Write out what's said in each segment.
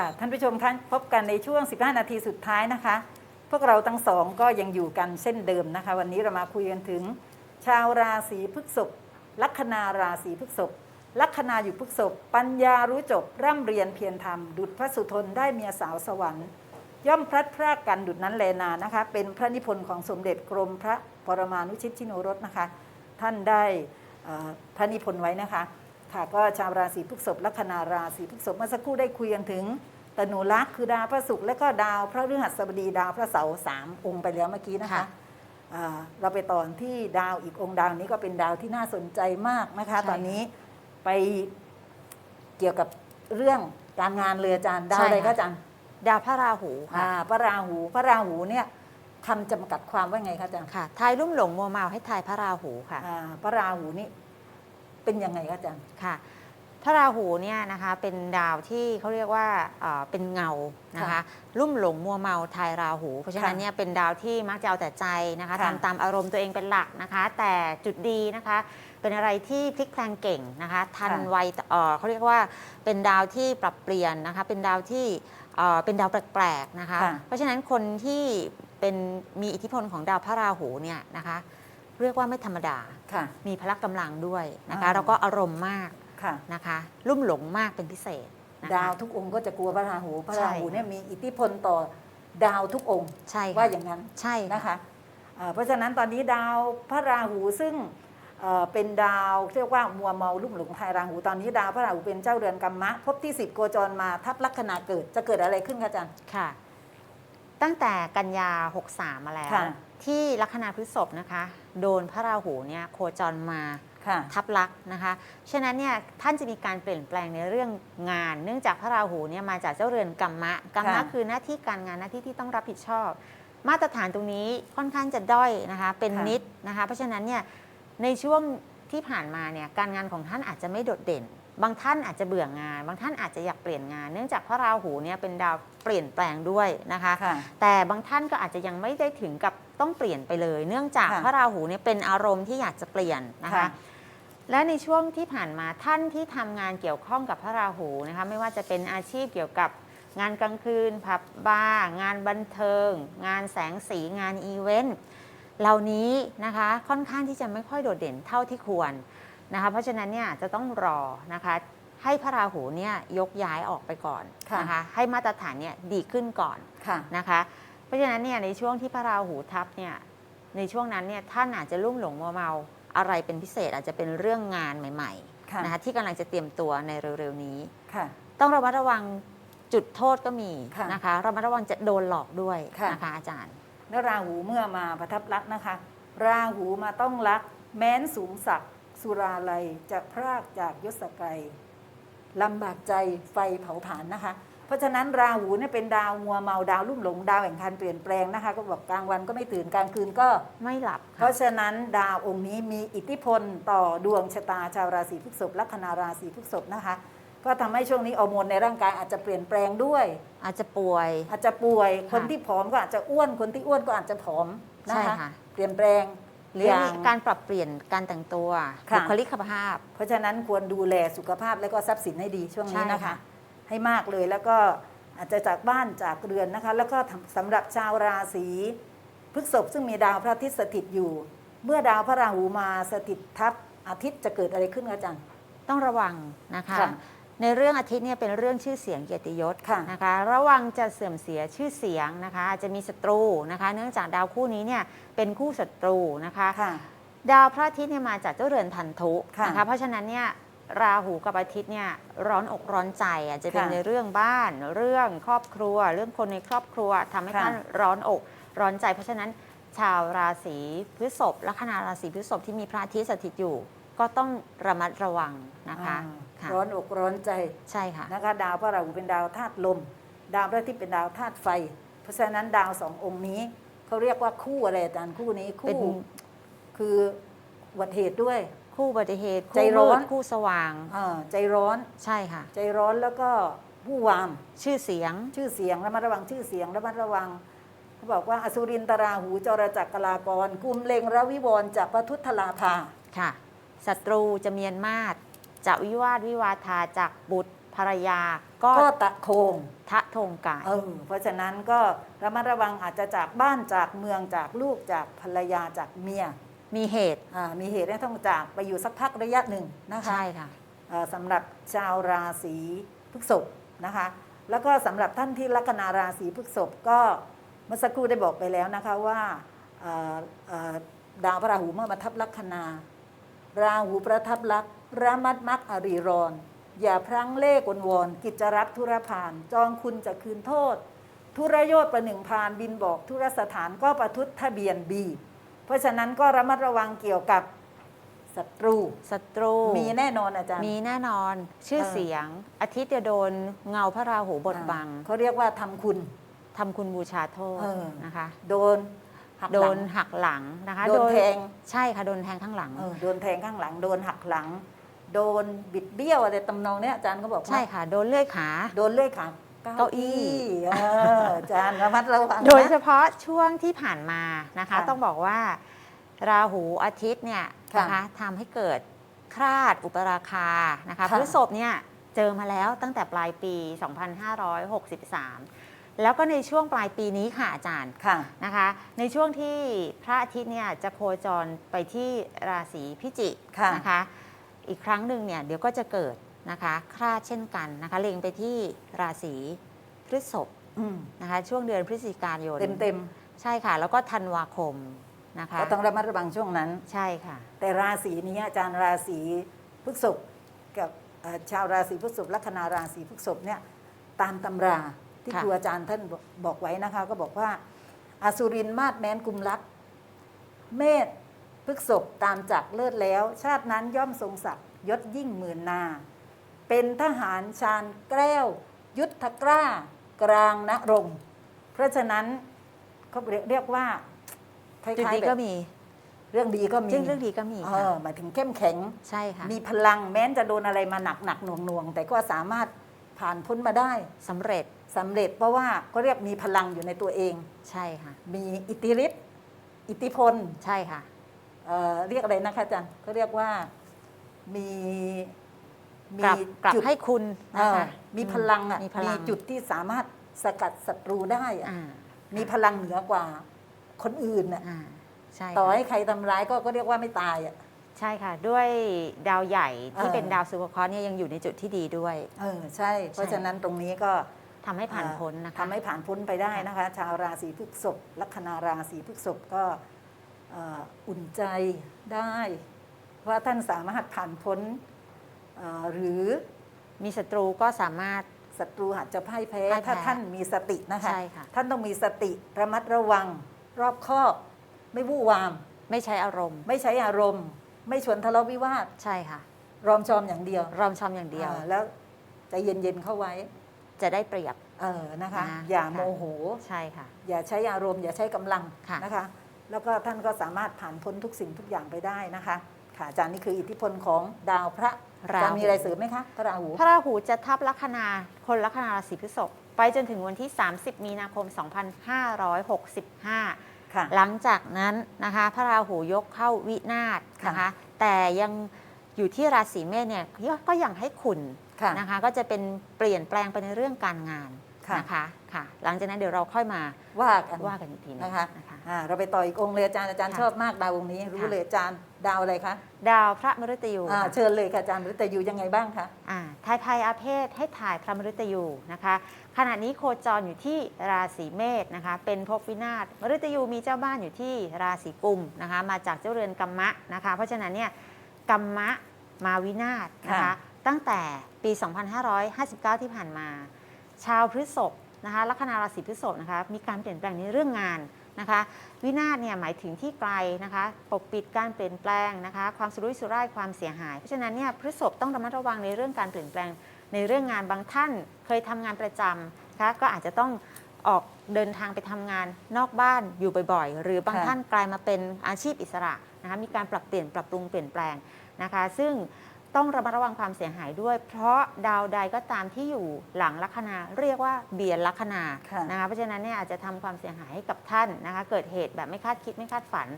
ค่ะ ท่านผู้ชมคะพบกันในช่วง 15 นาทีสุดท้ายนะคะ พวกเราทั้งสองก็ยังอยู่กันเช่นเดิมนะคะ วันนี้เรามาคุยกันถึง ชาวราศีพฤษภลัคนาราศีพฤษภลัคนาอยู่พฤษภปัญญารู้จบร่ำเรียนเพียรธรรม ดุจพระสุทนได้เมียสาวสวรรค์ ย่อมพลัดพรากกันดุจนั้นแลนานะคะ เป็นพระนิพนธ์ของสมเด็จกรมพระปรมานุชิตชิโนรสนะคะ ท่านได้พระนิพนธ์ไว้นะคะค่ะก็ชาวราศีพฤษภลัคนาราศีพฤษภเมื่อสักครู่ได้คุยกันถึง ตนูลักษ์คือดาวพระศุกร์และก็ดาวพระฤหัสบดีดาวพระเสาร์สามองค์ไปแล้วเมื่อกี้นะคะค่ะอ่าเราไปต่อที่ดาวอีกองค์ดาวนี้ก็เป็นดาวที่น่าสนใจมากนะคะ ใช่ตอนนี้ไปเกี่ยวกับเรื่องการงานเลยอาจารย์ดาวใช่อะไรค่ะ ก็อาจารย์ดาวพระราหูค่ะ อ่าพระราหูพระราหูเนี่ยคำจำกัดความว่าไงคะอาจารย์ค่ะทายลุ่มหลงมัวเมาให้ทายพระราหูค่ะ อ่าพระราหูนี่เป็นยังไงคะอาจารย์ ค่ะ พระราหูเนี่ยนะคะเป็นดาวที่เขาเรียกว่าเอ่อเป็นเงานะคะค่ะลุ่มหลงมัวเมาทายราหู เพราะฉะนั้นค่ะเนี่ยเป็นดาวที่มักจะเอาแต่ใจนะคะค่ะทำตามอารมณ์ตัวเองเป็นหลักนะคะ แต่จุดดีนะคะเป็นอะไรที่พลิกแพลงเก่งนะคะทันค่ะไวเอ่อเขาเรียกว่าเป็นดาวที่ปรับเปลี่ยนนะคะเป็นดาวที่เอ่อเป็นดาวแปลกๆนะคะค่ะเพราะฉะนั้นคนที่เป็นมีอิทธิพลของดาวพระราหูเนี่ยนะคะเรียกว่าไม่ธรรมดาค่ะมีพละกำลังด้วยนะคะอ่าแล้วก็อารมณ์มาก ค่ะ นะคะ ลุ่มหลงมากเป็นพิเศษนะคะ ดาวทุกองค์ก็จะกลัวพระราหูพระราหูใช่เนี่ยมีอิทธิพลต่อดาวทุกองค์ใช่ค่ะว่าอย่างนั้นใช่นะคะอ่าเพราะฉะนั้นตอนนี้ดาวพระราหูซึ่งเอ่อเป็นดาวเรียกว่ามัวเมาลุ่มหลงทายราหูตอนนี้ดาวพระราหูเป็นเจ้าเรือนกรรมะพบที่สิบโคจรมาทับลัคนาเกิดจะเกิดอะไรขึ้นคะอาจารย์ ค่ะ ตั้งแต่กันยา 63 มาแล้ว ค่ะ ที่ลัคนาพฤษภนะคะ โดนพระราหูเนี่ยโคจรมาค่ะ ทับลักษณ์นะคะฉะนั้นเนี่ยท่านจะมีการเปลี่ยนแปลงในเรื่องงาน เนื่องจากพระราหูเนี่ยมาจากเจ้าเรือนกรรมะกรรมะค่ะคือหน้าที่การงานหน้าที่ที่ต้องรับผิดชอบ มาตรฐานตรงนี้ค่อนข้างจะด้อยนะคะเป็นค่ะนิดนะคะเพราะฉะนั้นเนี่ยในช่วงที่ผ่านมาเนี่ยการงานของท่านอาจจะไม่โดดเด่น บางท่านอาจจะเบื่องาน บางท่านอาจจะอยากเปลี่ยนงาน เนื่องจากพระราหูเนี่ยเป็นดาวเปลี่ยนแปลงด้วยนะคะค่ะแต่บางท่านก็อาจจะยังไม่ได้ถึงกับต้องเปลี่ยนไปเลย เนื่องจากค่ะพระราหูเนี่ยเป็นอารมณ์ที่อยากจะเปลี่ยนนะคะค่ะ และในช่วงที่ผ่านมาท่านที่ทำงานเกี่ยวข้องกับพระราหูนะคะไม่ว่าจะเป็นอาชีพเกี่ยวกับงานกลางคืนผับบาร์งานบันเทิง งานแสงสีงานอีเวนต์เหล่านี้นะคะค่อนข้างที่จะไม่ค่อยโดดเด่นเท่าที่ควรนะคะเพราะฉะนั้นเนี่ยจะต้องรอนะคะให้พระราหูเนี่ยยกย้ายออกไปก่อนค่ะนะคะให้มาตรฐานเนี่ยดีขึ้นก่อนค่ะนะคะเพราะฉะนั้นเนี่ยในช่วงที่พระราหูทับเนี่ยในช่วงนั้นเนี่ยท่านอาจจะลุ่มหลงมัวเมา อะไรเป็นพิเศษอาจจะเป็นเรื่องงานใหม่ค่ะๆนะคะที่กำลังจะเตรียมตัวในเร็วๆนี้ค่ะต้องระมัดระวังจุดโทษก็มีค่ะนะคะระมัดระวังจะโดนหลอกด้วยค่ะนะคะอาจารย์แล้วราหูเมื่อมาประทับรักนะคะ ราหูมาต้องรัก แม้นสูงศักดิ์สุราลัยจะพรากจากยศไกรลำบากใจไฟเผาผลาญนะคะ เพราะฉะนั้นราหูเนี่ยเป็นดาวมัวเมาดาวลุ่มหลงดาวแห่งการเปลี่ยนแปลงนะคะ ก็บอกกลางวันก็ไม่ตื่นกลางคืนก็ไม่หลับ เพค่ะราะฉะนั้นดาวองค์นี้มีอิทธิพลต่อดวงชะตาชาวราศีพฤษภลัคนาราศีพฤษภนะคะก็ทำให้ช่วงนี้ฮอร์โมนในร่างกายอาจจะเปลี่ยนแปลงด้วย อาจจะป่วย อาจจะป่วยค่ะคนที่ผอมก็อาจจะอ้วนคนที่อ้วนก็อาจจะผอมนะใช่คะค่ะเปลี่ยนแปลงหรืออย่างมีการปรับเปลี่ยนการแต่งตัวค่ะบุคลิกภาพ เพราะฉะนั้นควรดูแลสุขภาพและก็ทรัพย์สินให้ดีช่วงนี้ใช่นะคะค่ะ ให้มากเลย แล้วก็อาจจะจากบ้านจากเรือนนะคะ แล้วก็สำหรับชาวราศีพฤษภซึ่งมีดาวพระอาทิตย์สถิตอยู่ เมื่อดาวพระราหูมาสถิตทับอาทิตย์จะเกิดอะไรขึ้นคะอาจารย์ต้องระวังนะคะค่ะในเรื่องอาทิตย์เนี่ยเป็นเรื่องชื่อเสียงเกียรติยศค่ะนะคะ ระวังจะเสื่อมเสียชื่อเสียงนะคะอาจจะมีศัตรูนะคะ เนื่องจากดาวคู่นี้เนี่ยเป็นคู่ศัตรูนะคะค่ะดาวพระอาทิตย์เนี่ยมาจากเจ้าเรือนพันธุค่ะนะคะเพราะฉะนั้นเนี่ย ราหูกับอาทิตย์เนี่ยร้อนอกร้อนใจอาจจะเป็นค่ะในเรื่องบ้าน เรื่องครอบครัว เรื่องคนในครอบครัวทำให้ค่ะ ท่านร้อนอกร้อนใจ เพราะฉะนั้นชาวราศีพฤษภลัคนาราศีพฤษภที่มีพระอาทิตย์สถิตอยู่ ก็ต้องระมัดระวังนะคะอ่าค่ะร้อนอกร้อนใจใช่ค่ะ นะคะ ดาวพระราหูเป็นดาวธาตุลม ดาวพระอาทิตย์เป็นดาวธาตุไฟ เพราะฉะนั้นดาวสององค์นี้เขาเรียกว่าคู่อะไรอาจารย์คู่นี้เป็นคู่คืออุบัติเหตุด้วย คู่อุบัติเหตุใจร้อนคู่มืดคู่สว่างอ่าใจร้อนใช่ค่ะ ใจร้อนแล้วก็ผู้วาม ชื่อเสียง ชื่อเสียงระมัดระวังชื่อเสียงระมัดระวังเขาบอกว่าอสุรินตราหูจรจักรกลากรกุมเลงระวิวรจากพระทุทธลาภา ค่ะ ศัตรูจะเมียนมาศจะวิวาทวิวาทาจากบุตรภรรยา ก็ก็ตะโคงทะทงกายเออเพราะฉะนั้นก็ระมัดระวังอาจจะจากบ้านจากเมืองจากลูกจากภรรยาจากเมีย มีเหตุอ่ามีเหตุให้ต้องจากไปอยู่สักพักระยะหนึ่งนะคะใช่ค่ะเอ่อสำหรับชาวราศีพฤษภนะคะ แล้วก็สำหรับท่านที่ลัคนาราศีพฤษภก็เมื่อสักครู่ได้บอกไปแล้วนะคะว่าเอ่อเอ่อดาวพระราหูเมื่อมาทับลัคนา ราหูประทับลักษณ์ระมัดมักอรีรอน อย่าพลั้งเล่กวนวอนกิจจรักทุรพาน จองคุณจะคืนโทษทุรโยชประหนึ่งพานบินบอกทุรสถานก็ประทุษทะเบียนบี เพราะฉะนั้นก็ระมัดระวังเกี่ยวกับศัตรู ศัตรู มีแน่นอนอาจารย์ มีแน่นอน ชื่อเออเสียง อาทิตย์จะโดนเงาพระราหูบดบังอ่าเขาเรียกว่าทำคุณทำคุณบูชาโทษเออนะคะ โดนหักโดหลันงหักหลังนะคะ โดนแทง ใช่ค่ะ โดนแทงข้างหลังเออโดนแทงข้างหลัง โดนหักหลัง โดนบิดเบี้ยวอะไรตำนองเนี้ยอาจารย์ก็บอกว่าใช่ค่ะ โดนเลื่อยขา โดนเลื่อยขา เก้าอี้เอออาจารย์ระมัดระวังนะ โดยเฉพาะช่วงที่ผ่านมานะคะ ค่ะต้องบอกว่า ราหูอาทิตย์เนี่ยค่ะนะคะทำให้เกิดคลาดอุปราคานะคะค่ะ พฤษภเนี่ยเจอมาแล้วตั้งแต่ปลายปี 2563 แล้วก็ในช่วงปลายปีนี้ค่ะอาจารย์ค่ะ นะคะ ในช่วงที่พระอาทิตย์เนี่ยจะโคจรไปที่ราศีพิจิกค่ะ นะคะ อีกครั้งหนึ่งเนี่ยเดี๋ยวก็จะเกิด นะคะคลาดเช่นกันนะคะเล็งไปที่ราศีพฤษภอืมนะคะ ช่วงเดือนพฤศจิกายนเต็มเต็มใช่ค่ะ แล้วก็ธันวาคมนะๆคะก็ต้องระมัดระวังช่วงนั้น ใช่ค่ะ แต่ราศีนี้อาจารย์ราศีพฤษภกับเอ่อชาวราศีพฤษภลัคนาราศีพฤษภเนี่ยตามตำราที่ค่ะครูอาจารย์ท่านบอกบอกไว้นะคะ ก็บอกว่าอสุรินมาศแม้นกุมลักษณ์เมษพฤษภตามจักรเลิศแล้ว ชาตินั้นย่อมทรงศักดิ์ยศยิ่งหมื่นนา เป็นทหารชาญแกล้ว ยุทธกล้ากลางนรงค์เพราะฉะนั้นเขาเรียกว่าคล้ายจุดๆนี้แบก็บมีเรื่องดีก็มีซึ่งเรื่องดีก็มีเอค่ะอหมายถึงเข้มแข็งใช่ค่ะมีพลังแม้นจะโดนอะไรมาหนักหนักหน่วงหน่วงแต่ก็สามารถผ่านพ้นมาได้สำเร็จสำเร็จเพราะว่าก็เรียกมีพลังอยู่ในตัวเอง ใช่ค่ะ มีอิทธิฤทธิ์อิทธิพลใช่ค่ะเอ่อเรียกอะไรนะคะอาจารย์เขาเรียกว่ามี มีกลับกลับจุดให้คุณเอนะอคะมีพลังอะมีพลังจุดที่สามารถสกัดศัตรูได้อะอ่ามีพลังเหนือกว่าคนอื่นน่ะอ่าใช่ต่อค่ะ ให้ใครทำร้ายก็ก็เรียกว่าไม่ตายอะ ใช่ค่ะ ด้วยดาวใหญ่ที่เออ เป็นดาวสุภเคราะห์เนี่ยยังอยู่ในจุดที่ดีด้วยเออใช่ เพราะฉะนั้นตรงนี้ก็ทำให้ผ่านพ้นนะคะ ทำให้ผ่านพ้นไปได้นะคะ ชาวราศีพฤษภลัคนาราศีพฤษภก็เอ่ออุ่นใจได้ว่าท่านสามารถผ่านพ้นเอ่อ หรือมีศัตรูก็สามารถ ศัตรูอาจจะพ่ายแพ้ พ่ายแพ้ถ้าท่านมีสตินะคะใช่ค่ะ ท่านต้องมีสติระมัดระวัง รอบคอบไม่วู่วาม ไม่ใช้อารมณ์ ไม่ใช้อารมณ์ ไม่ชวนทะเลาะวิวาทใช่ค่ะ รอมชอมอย่างเดียวรอมชอมอย่างเดียว อ่าแล้วใจเย็นๆเข้าไว้ จะได้เปรียบ เออนะคะ นะ อย่าค่ะโมโห ใช่ค่ะ อย่าใช้อารมณ์ อย่าใช้กำลังค่ะ นะคะ แล้วก็ท่านก็สามารถผ่านพ้นทุกสิ่งทุกอย่างไปได้นะคะ ค่ะอาจารย์นี่คืออิทธิพลของดาวพระราจะหู มีอะไรเสริมไหมคะพระราหู พระราหูจะทับลัคนาคนลัคนาราศีพฤษภไปจนถึงวันที่ 30 มีนาคม 2565 ค่ะ หลังจากนั้นนะคะ พระราหูยกเข้าวินาศนะคะ ค่ะ แต่ยังอยู่ที่ราศีเมษเนี่ยก็ยังให้ขุนค่ะ นะคะ ก็จะเป็นเปลี่ยนแปลงไปในเรื่องการงานค่ะ นะคะค่ะ หลังจากนั้นเดี๋ยวเราค่อยมาว่ากันว่ากันอีกทีหนึงนะคะนะคะอ่าเราไปต่ออีกองค์เลยอาจารย์อาจารย์ค่ะชอบมากดาวองค์นี้รู้ค่ะเลยอาจารย์ดาวอะไรคะดาวพระมฤตยูอ่าค่ะเชิญเลยค่ะอาจารย์หรือแต่อยู่ยังไงบ้างคะอ่าทายไทยอาเพศให้ถ่ายพระมฤตยูนะคะ ขณะนี้โคจรอยู่ที่ราศีเมษนะคะ เป็นภพวินาศมฤตยูมีเจ้าบ้านอยู่ที่ราศีกุมนะคะ มาจากเจ้าเรือนกัมมะนะคะ เพราะฉะนั้นเนี่ยกัมมะมาวินาศนะคะ ตั้งแต่ปี 2559 ที่ผ่านมา ชาวพฤษภนะคะลัคนาราศีพฤษภนะคะมีการเปลี่ยนแปลงในเรื่องงานนะคะวินาศเนี่ยหมายถึงที่ไกลนะคะปกปิดการเปลี่ยนแปลงนะคะความสุรุ่ยสุร่ายความเสียหาย เพราะฉะนั้นเนี่ยพฤษภต้องระมัดระวังในเรื่องการเปลี่ยนแปลงในเรื่องงานบางท่านเคยทำงานประจำนะคะก็อาจจะต้องออกเดินทางไปทำงานนอกบ้านอยู่บ่อยๆ หรือบางค่ะท่านกลายมาเป็นอาชีพอิสระนะคะมีการปรับเปลี่ยนปรับปรุงเปลี่ยนแปลงนะคะ ซึ่ง ต้องระมัดระวังความเสียหายด้วย เพราะดาวใดก็ตามที่อยู่หลังลัคนาเรียกว่าเบียนลัคนาค่ะนะคะเพราะฉะนั้นเนี่ยอาจจะทำความเสียหายให้กับท่านนะคะ เกิดเหตุแบบไม่คาดคิดไม่คาดฝัน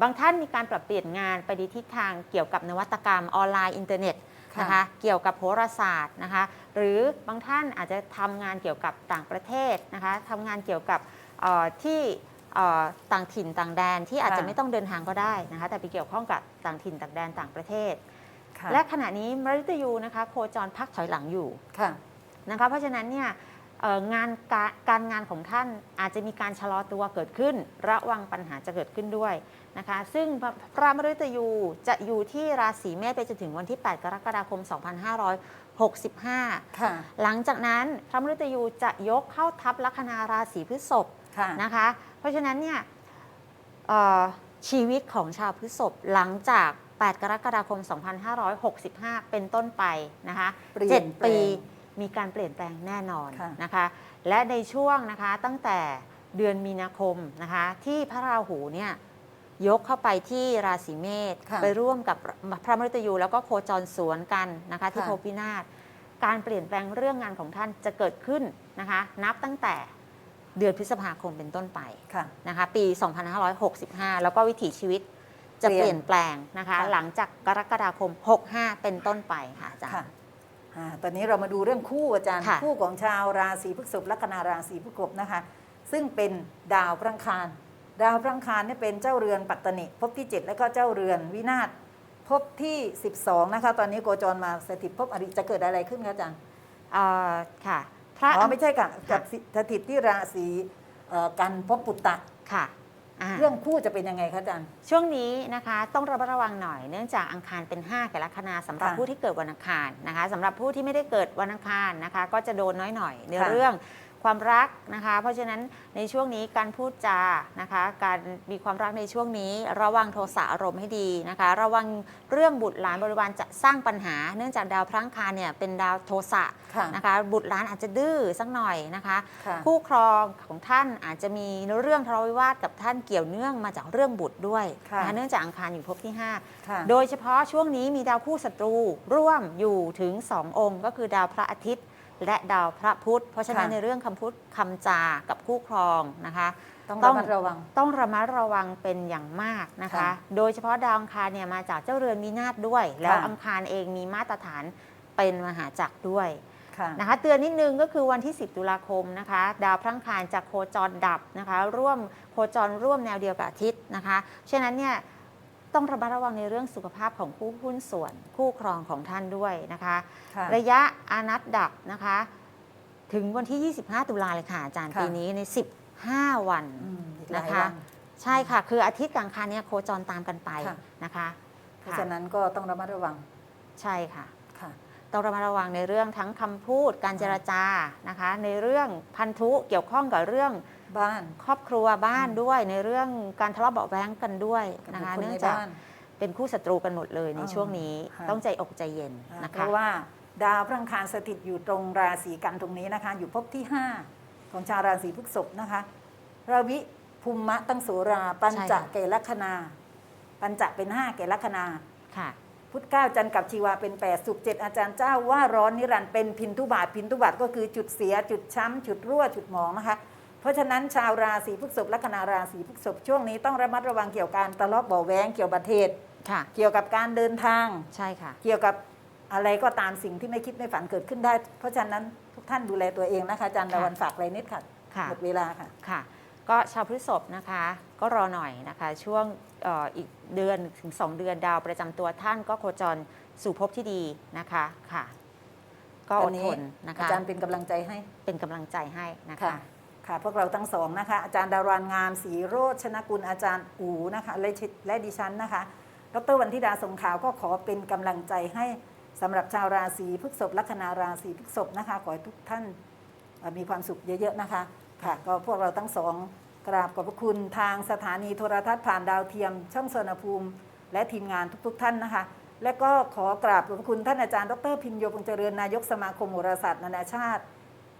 บางท่านมีการปรับเปลี่ยนงานไปในทิศทางเกี่ยวกับนวัตกรรมออนไลน์อินเทอร์เน็ตค่ะนะคะเกี่ยวกับโหราศาสตร์นะคะ หรือบางท่านอาจจะทำงานเกี่ยวกับต่างประเทศนะคะทำงานเกี่ยวกับเอ่อที่เอ่อต่างถิ่นต่างแดนที่อาจจะไม่ต้องเดินทางก็ได้นะคะ แต่ไปเกี่ยวข้องกับต่างถิ่นต่างแดนต่างประเทศค่ะ และขณะนี้มฤตยูนะคะโคจรพักถอยหลังอยู่ค่ะนะคะเพราะฉะนั้นเนี่ยเอ่องานการการงานของท่านอาจจะมีการชะลอตัวเกิดขึ้น ระวังปัญหาจะเกิดขึ้นด้วยนะคะซึ่งพระพระมฤตยูจะอยู่ที่ราศีเมษไปจนถึงวันที่ 8 กรกฎาคม 2565 ค่ะ หลังจากนั้นพระมฤตยูจะยกเข้าทับลัคนาราศีพฤษภค่ะนะคะ เพราะฉะนั้นเนี่ยเอ่อชีวิตของชาวพฤษภหลังจาก 8 กรกฎาคม 2565 เป็นต้นไปนะคะเปลี่ยนเจ็ดแปลง ปีมีการเปลี่ยนแปลงแน่นอนค่ะ นะคะ และในช่วงนะคะตั้งแต่เดือนมีนาคมนะคะที่พระราหูเนี่ยยกเข้าไปที่ราศีเมษค่ะไปร่วมกับพระมฤตยูแล้วก็โคจรสวนกันนะคะที่ค่ะโพพินาศการเปลี่ยนแปลงเรื่องงานของท่านจะเกิดขึ้นนะคะนับตั้งแต่เดือนพฤษภาคมเป็นต้นไป ค่ะ นะคะปี 2565 แล้วก็วิถีชีวิต จะเปเปลี่ลี่ยยนนแปลงนะคะค่ะหลังจากกรกฎาคม 65 เป็นต้นไปค่ะอาจารค่ะย์อ่าตอนนี้เรามาดูเรื่องคู่อาจารย์ค่ะคู่ของชาวราศีพฤษภลัคนาราศีพฤษภนะคะ ซึ่งเป็นดาวพระอังคาร ดาวพระอังคารเนี่ยเป็นเจ้าเรือนปัตตนิภพที่ 7 แล้วก็เจ้าเรือนวินาศภพที่ 12 นะคะ ตอนนี้โกจรมาสถิตภพอริจะเกิดอะไรขึ้นคะอาจารย์เอ่อค่ะพระอ๋อไม่ใช่ค่ะค่ะกับสถิตที่ราศีเอ่อกันภพปุตตะค่ะอ่า เรื่องคู่จะเป็นยังไงคะอาจารย์ ช่วงนี้นะคะต้องระมัดระวังหน่อยเนื่องจากอังคารเป็น 5แก่ลัคนาสำหรับค่ะผู้ที่เกิดวันอังคารนะคะสำหรับผู้ที่ไม่ได้เกิดวันอังคารนะคะ ก็จะโดนน้อยหน่อยในค่ะเรื่อง ความรักนะคะ เพราะฉะนั้นในช่วงนี้การพูดจานะคะ การมีความรักในช่วงนี้ ระวังโทสะอารมณ์ให้ดีนะคะ ระวังเรื่องบุตรหลานบริวารจะสร้างปัญหา เนื่องจากดาวพระอังคารเนี่ยเป็นดาวโทสะค่ะนะคะ บุตรหลานอาจจะดื้อสักหน่อยนะคะ ค่ะ คู่ครองของท่านอาจจะมีเรื่องทะเลาะวิวาทกับท่านเกี่ยวเนื่องมาจากเรื่องบุตรด้วยค่ะนะคะเนื่องจากอังคารอยู่ภพที่ค่ะ5โดยเฉพาะช่วงนี้มีดาวคู่ศัตรูร่วมอยู่ถึง 2 องค์ ก็คือดาวพระอาทิตย์ และดาวพระพุธ เพราะฉะนั้นค่ะ ในเรื่องคำพูดคำจากับคู่ครองนะคะ ต้องต้ระอง มัดระวัง ต้องระมัดระวังเป็นอย่างมากนะคะ ค่ะโดยเฉพาะดาวอังคารเนี่ยมาจากเจ้าเรือนมีนาฏด้วย แล้วค่ะ อังคารเองมีมาตรฐานเป็นมหาจักรด้วย ค่ะ นะคะเตือนนิดนึงก็คือวันที่ 10 ตุลาคมนะคะ ดาวพระอังคารจะโคจรดับนะคะ ร่วมโคจรร่วมแนวเดียวกับอาทิตย์นะคะฉะนั้นเนี่ย ต้องระมัดระวังในเรื่องสุขภาพของคู่หุ้นส่วนคู่ครองของท่านด้วยนะคะ ค่ะระยะอานัตดับนะคะ ถึงวันที่ 25 ตุลาเลยค่ะอาจารย์ค่ะ ปีนี้ใน 15 วัน อืมอีกหลายนะคะ วัน ใช่ค่ะ คืออาทิตย์กับอังคารเนี่ยโคจรตามกันไปค่ะ นะคะเพราะค่ะฉะนั้นก็ต้องระมัดระวังใช่ค่ะ ค่ะ ต้องระมัดระวังในเรื่องทั้งคำพูดการเจรจานะคะ ในเรื่องพันธุเกี่ยวข้องกับเรื่อง บ้าน ครอบครัวบ้านด้วยในเรื่องการทะเลาะเบาะแว้งกันด้วยกับนะบุคคะคลเนื่อในงจากบ้านเป็นคู่ศัตรูกันหมดเลยในอ๋อช่วงนี้ค่ะต้องใจอกใจเย็นอ่านะเพคะราะว่าดาวพระอังคารสถิตอยู่ตรงราศีกันตรงนี้นะคะ อยู่ภพที่ 5 ของชาวราศีพฤษภนะคะราวิภูมะตั้งโสรา ปัญจะเกลัคนา ปัญจะเป็น5เกลัคนาค่ะพุทธเก้าจันทร์กับชีวาเป็น8สุขเจ็ดอาจารย์เจ้าว่าร้อนนิรันดร์เป็นพินทุบาทพินทุบาทก็คือจุดเสียจุดช้ำจุดรั่วจุดหมองนะคะ เพราะฉะนั้นชาวราศีพฤษภลัคนาราศีพฤษภช่วงนี้ต้องระมัดระวังเกี่ยวกับการทะเลาะเบาะแว้งเกี่ยวกับประเทศค่ะ เกี่ยวกับการเดินทาง ใช่ค่ะ เกี่ยวกับอะไรก็ตามสิ่งที่ไม่คิดไม่ฝันเกิดขึ้นได้ เพราะฉะนั้นทุกท่านดูแลตัวเองนะคะอาจารย์ค่ะดาวันฝากอะไรนิดค่ะค่ะ หมดเวลาค่ะ ค่ะ ก็ชาวพฤษภนะคะ ก็รอหน่อยนะคะ ช่วงเอ่ออีกเดือนถึง 2 เดือนดาวประจำตัวท่านก็โคจรสู่ภพที่ดีนะคะค่ะ ก็อวัดนนี้ทนนะคะอาจารย์เป็นกำลังใจให้ เป็นกำลังใจให้นะค่ะคะ ค่ะพวกเราทั้งสองนะคะ อาจารย์ดารานงามศรีโรชนกุลอาจารย์อูนะคะและและดิฉันนะคะ ดรวันธิดาสงขาวก็ขอเป็นกำลังใจให้สำหรับชาวราศีพฤษภลัคนาราศีพฤษภนะคะ ขอให้ทุกท่านมีความสุขเยอะๆนะคะ ค่ะ ก็พวกเราทั้งสองกราบขอบพระคุณทางสถานีโทรทัศน์ผ่านดาวเทียม ช่องสนภูมิ และทีมงานทุก ๆ ท่านนะคะ และก็ขอกราบขอบพระคุณท่านอาจารย์ ดรพินโยพงเจริญนายกสมาคมโหราศาสตร์นานาชาติ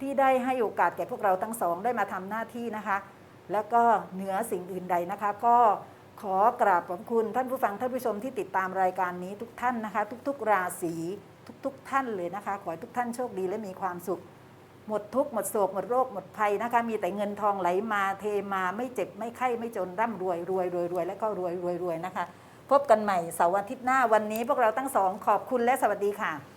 ที่ได้ให้โอกาสแก่พวกเราทั้งสองได้มาทำหน้าที่นะคะ แล้วก็เหนือสิ่งอื่นใดนะคะ ก็ขอกราบขอบคุณท่านผู้ฟังท่านผู้ชมที่ติดตามรายการนี้ทุกท่านนะคะ ทุก ๆ ราศีทุก ๆ ท่านเลยนะคะ ขอให้ทุกท่านโชคดีและมีความสุข หมดทุกข์หมดโศกหมดโรคหมดภัยนะคะ มีแต่เงินทองไหลมาเทมาไม่เจ็บไม่ไข้ไม่จนร่ำรวยรวยรวยรวยแล้วก็รวยรวยรวยนะคะ พบกันใหม่เสาร์อาทิตย์หน้าวันนี้พวกเราทั้งสองขอบคุณและสวัสดีค่ะ